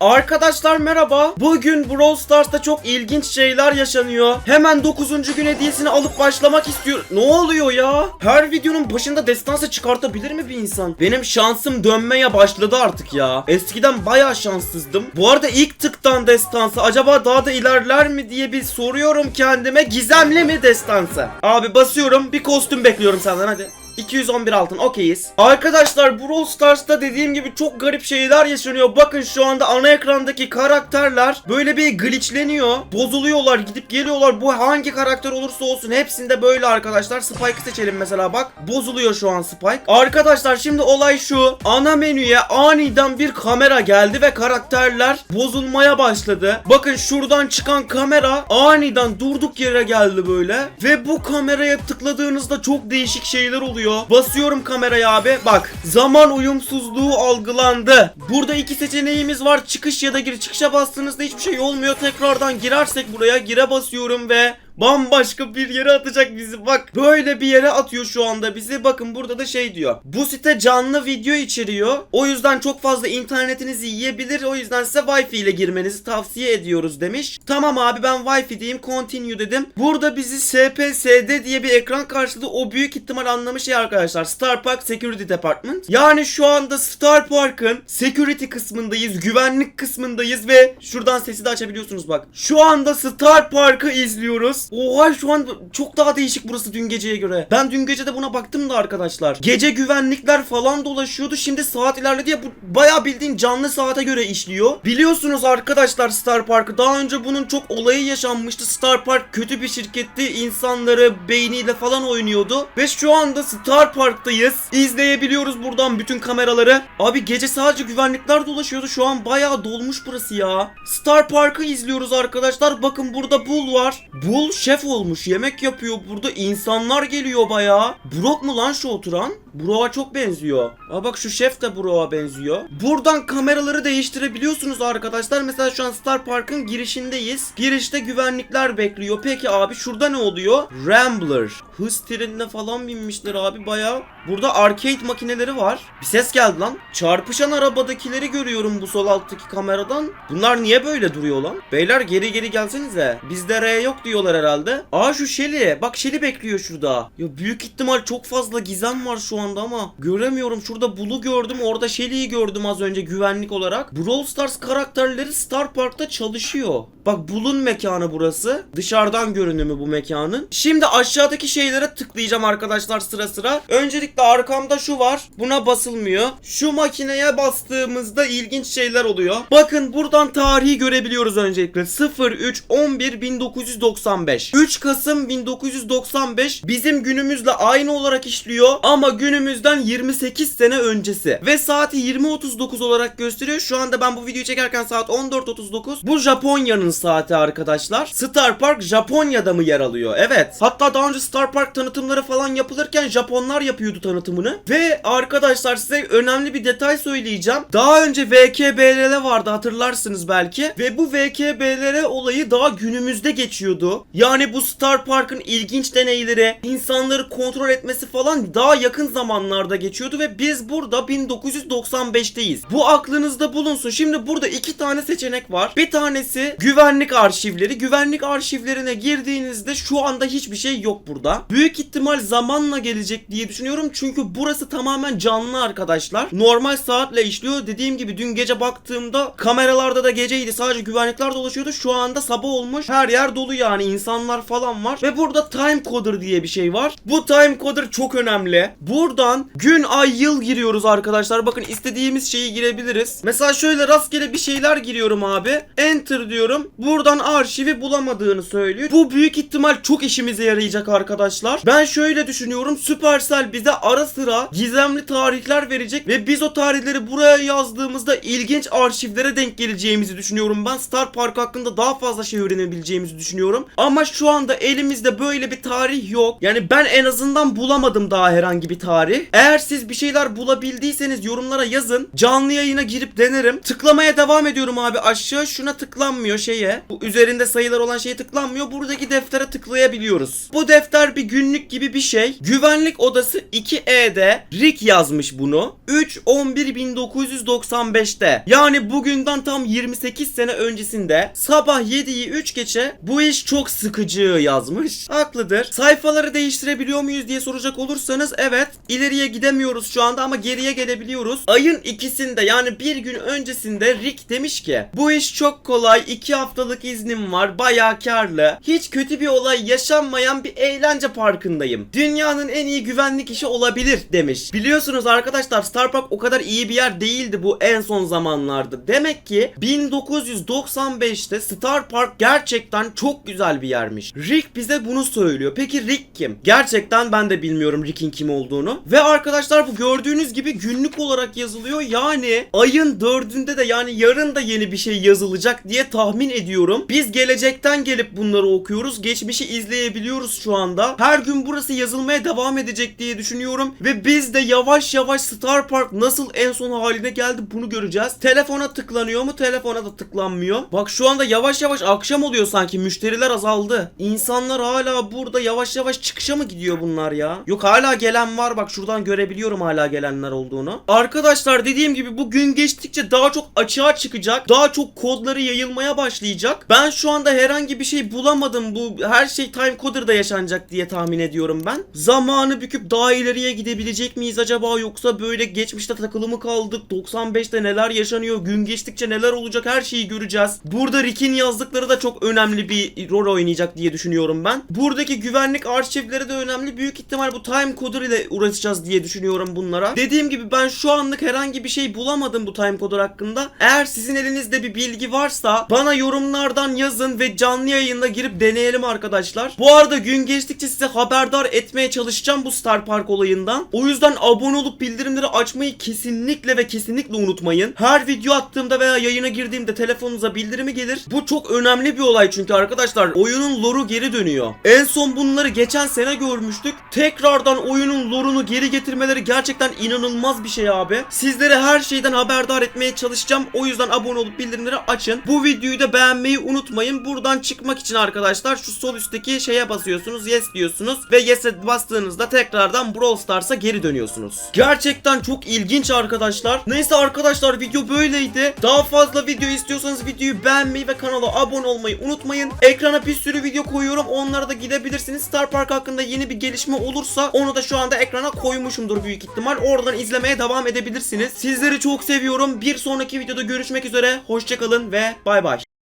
Arkadaşlar merhaba. Bugün Brawl Stars'ta çok ilginç şeyler yaşanıyor. Hemen 9. gün hediyesini alıp başlamak istiyorum. Ne oluyor ya? Her videonun başında destansı çıkartabilir mi bir insan? Benim şansım dönmeye başladı artık ya. Eskiden bayağı şanssızdım. Bu arada ilk tıktan destansı acaba daha da ilerler mi diye bir soruyorum kendime. Gizemli mi destansı? Abi basıyorum. Bir kostüm bekliyorum senden hadi. 211 altın okeyiz. Arkadaşlar Brawl Stars'ta dediğim gibi çok garip şeyler yaşanıyor. Bakın şu anda ana ekrandaki karakterler böyle bir glitchleniyor. Bozuluyorlar gidip geliyorlar. Bu hangi karakter olursa olsun hepsinde böyle arkadaşlar. Spike'ı seçelim mesela bak. Bozuluyor şu an Spike. Arkadaşlar şimdi olay şu. Ana menüye aniden bir kamera geldi ve karakterler bozulmaya başladı. Bakın şuradan çıkan kamera aniden durduk yere geldi böyle. Ve bu kameraya tıkladığınızda çok değişik şeyler oluyor. Basıyorum kameraya abi. Bak zaman uyumsuzluğu algılandı. Burada iki seçeneğimiz var. Çıkış ya da gir. Çıkışa bastığınızda hiçbir şey olmuyor. Tekrardan girersek buraya gire basıyorum ve bambaşka bir yere atacak bizi. Bak böyle bir yere atıyor şu anda bizi. Bakın burada da şey diyor. Bu site canlı video içeriyor. O yüzden çok fazla internetinizi yiyebilir. O yüzden size Wi-Fi ile girmenizi tavsiye ediyoruz demiş. Tamam abi ben Wi-Fi diyeyim. Continue dedim. Burada bizi SPSD diye bir ekran karşıladı. O büyük ihtimal anlamı şey arkadaşlar. Star Park Security Department. Yani şu anda Star Park'ın security kısmındayız. Güvenlik kısmındayız ve şuradan sesi de açabiliyorsunuz bak. Şu anda Star Park'ı izliyoruz. Oha şu an çok daha değişik burası dün geceye göre. Ben dün gece de buna baktım da arkadaşlar. Gece güvenlikler falan dolaşıyordu. Şimdi saat ilerledi ya bu bayağı bildiğin canlı saate göre işliyor. Biliyorsunuz arkadaşlar Star Park'ı. Daha önce bunun çok olayı yaşanmıştı. Star Park kötü bir şirketti. İnsanları beyniyle falan oynuyordu. Ve şu anda Star Park'tayız. İzleyebiliyoruz buradan bütün kameraları. Abi gece sadece güvenlikler dolaşıyordu. Şu an bayağı dolmuş burası ya. Star Park'ı izliyoruz arkadaşlar. Bakın burada Bull var. Bull şef olmuş. Yemek yapıyor. Burada insanlar geliyor bayağı. Brock mu lan şu oturan? Brock'a çok benziyor. Aa bak şu şef de Brock'a benziyor. Buradan kameraları değiştirebiliyorsunuz arkadaşlar. Mesela şu an Star Park'ın girişindeyiz. Girişte güvenlikler bekliyor. Peki abi şurada ne oluyor? Rambler. Hız trenine falan binmişler abi bayağı. Burada arcade makineleri var. Bir ses geldi lan. Çarpışan arabadakileri görüyorum bu sol alttaki kameradan. Bunlar niye böyle duruyor lan? Beyler geri geri gelsenize. Bizde R yok diyorlar herhalde. Aa şu Shelly. Bak Shelly bekliyor şurada. Ya büyük ihtimal çok fazla gizem var şu anda ama göremiyorum. Şurada Bull'u gördüm. Orada Shelly'yi gördüm az önce güvenlik olarak. Brawl Stars karakterleri Star Park'ta çalışıyor. Bak Bull'un mekanı burası. Dışarıdan görünümü bu mekanın. Şimdi aşağıdaki şeylere tıklayacağım arkadaşlar sıra sıra. Öncelikle arkamda şu var. Buna basılmıyor. Şu makineye bastığımızda ilginç şeyler oluyor. Bakın buradan tarihi görebiliyoruz öncelikle. 03 11 1995. 3 Kasım 1995 bizim günümüzle aynı olarak işliyor ama günümüzden 28 sene öncesi. Ve saati 20.39 olarak gösteriyor. Şu anda ben bu videoyu çekerken saat 14.39. Bu Japonya'nın saati arkadaşlar. Star Park Japonya'da mı yer alıyor? Evet. Hatta daha önce Star Park tanıtımları falan yapılırken Japonlar yapıyordu tanıtımını. Ve arkadaşlar size önemli bir detay söyleyeceğim. Daha önce VKBLR vardı hatırlarsınız belki. Ve bu VKBLR olayı daha günümüzde geçiyordu. Yani bu Star Park'ın ilginç deneyleri, insanları kontrol etmesi falan daha yakın zamanlarda geçiyordu ve biz burada 1995'teyiz. Bu aklınızda bulunsun. Şimdi burada iki tane seçenek var. Bir tanesi güvenlik arşivleri. Güvenlik arşivlerine girdiğinizde şu anda hiçbir şey yok burada. Büyük ihtimal zamanla gelecek diye düşünüyorum. Çünkü burası tamamen canlı arkadaşlar. Normal saatle işliyor. Dediğim gibi dün gece baktığımda kameralarda da geceydi. Sadece güvenlikler dolaşıyordu. Şu anda sabah olmuş. Her yer dolu yani. İnsanlar falan var. Ve burada time coder diye bir şey var. Bu time coder çok önemli. Buradan gün, ay, yıl giriyoruz arkadaşlar. Bakın istediğimiz şeyi girebiliriz. Mesela şöyle rastgele bir şeyler giriyorum abi. Enter diyorum. Buradan arşivi bulamadığını söylüyor. Bu büyük ihtimal çok işimize yarayacak arkadaşlar. Ben şöyle düşünüyorum. Supercell bize ara sıra gizemli tarihler verecek ve biz o tarihleri buraya yazdığımızda ilginç arşivlere denk geleceğimizi düşünüyorum. Ben Star Park hakkında daha fazla şey öğrenebileceğimizi düşünüyorum. Ama Ama şu anda elimizde böyle bir tarih yok. Yani ben en azından bulamadım daha herhangi bir tarih. Eğer siz bir şeyler bulabildiyseniz yorumlara yazın. Canlı yayına girip denerim. Tıklamaya devam ediyorum abi aşağı. Şuna tıklanmıyor şeye. Bu üzerinde sayılar olan şeye tıklanmıyor. Buradaki deftere tıklayabiliyoruz. Bu defter bir günlük gibi bir şey. Güvenlik odası 2E'de Rick yazmış bunu. 3 11 1995'te. Yani bugünden tam 28 sene öncesinde sabah 7'yi 3 geçe bu iş çok sıkıcı yazmış. Haklıdır. Sayfaları değiştirebiliyor muyuz diye soracak olursanız evet. İleriye gidemiyoruz şu anda ama geriye gelebiliyoruz. Ayın ikisinde yani bir gün öncesinde Rick demiş ki bu iş çok kolay 2 haftalık iznim var bayağı karlı. Hiç kötü bir olay yaşanmayan bir eğlence parkındayım. Dünyanın en iyi güvenlik işi olabilir demiş. Biliyorsunuz arkadaşlar Star Park o kadar iyi bir yer değildi bu en son zamanlarda. Demek ki 1995'te Star Park gerçekten çok güzel bir yermiş. Rick bize bunu söylüyor. Peki Rick kim? Gerçekten ben de bilmiyorum Rick'in kim olduğunu. Ve arkadaşlar bu gördüğünüz gibi günlük olarak yazılıyor. Yani ayın dördünde de yani yarın da yeni bir şey yazılacak diye tahmin ediyorum. Biz gelecekten gelip bunları okuyoruz. Geçmişi izleyebiliyoruz şu anda. Her gün burası yazılmaya devam edecek diye düşünüyorum. Ve biz de yavaş yavaş Star Park nasıl en son haline geldi bunu göreceğiz. Telefona tıklanıyor mu? Telefona da tıklanmıyor. Bak şu anda yavaş yavaş akşam oluyor sanki. Müşteriler azaldı. İnsanlar hala burada yavaş yavaş çıkışa mı gidiyor bunlar ya? Yok hala gelen var. Bak şuradan görebiliyorum hala gelenler olduğunu. Arkadaşlar dediğim gibi bu gün geçtikçe daha çok açığa çıkacak. Daha çok kodları yayılmaya başlayacak. Ben şu anda herhangi bir şey bulamadım. Bu her şey time coder'da yaşanacak diye tahmin ediyorum ben. Zamanı büküp daha ileriye gidebilecek miyiz acaba yoksa böyle geçmişte takılı mı kaldık? 95'te neler yaşanıyor? Gün geçtikçe neler olacak? Her şeyi göreceğiz. Burada Rick'in yazdıkları da çok önemli bir rol oynayacak diye düşünüyorum ben. Buradaki güvenlik arşivleri de önemli. Büyük ihtimal bu time coder ile uğraşacağız diye düşünüyorum bunlara. Dediğim gibi ben şu anlık herhangi bir şey bulamadım bu time coder hakkında. Eğer sizin elinizde bir bilgi varsa bana yorumlardan yazın ve canlı yayında girip deneyelim arkadaşlar. Bu arada gün geçtikçe size haberdar etmeye çalışacağım bu Star Park olayından. O yüzden abone olup bildirimleri açmayı kesinlikle ve kesinlikle unutmayın. Her video attığımda veya yayına girdiğimde telefonunuza bildirimi gelir. Bu çok önemli bir olay çünkü arkadaşlar oyunun lore'u geri dönüyor. En son bunları geçen sene görmüştük. Tekrardan oyunun lore'unu geri getirmeleri gerçekten inanılmaz bir şey abi. Sizlere her şeyden haberdar etmeye çalışacağım. O yüzden abone olup bildirimleri açın. Bu videoyu da beğenmeyi unutmayın. Buradan çıkmak için arkadaşlar şu sol üstteki şeye basıyorsunuz. Yes diyorsunuz ve yes'e bastığınızda tekrardan Brawl Stars'a geri dönüyorsunuz. Gerçekten çok ilginç arkadaşlar. Neyse arkadaşlar video böyleydi. Daha fazla video istiyorsanız videoyu beğenmeyi ve kanala abone olmayı unutmayın. Ekrana bir sürü video koyuyorum. Onlara da gidebilirsiniz. Star Park hakkında yeni bir gelişme olursa onu da şu anda ekrana koymuşumdur büyük ihtimal. Oradan izlemeye devam edebilirsiniz. Sizleri çok seviyorum. Bir sonraki videoda görüşmek üzere. Hoşçakalın ve bay bay.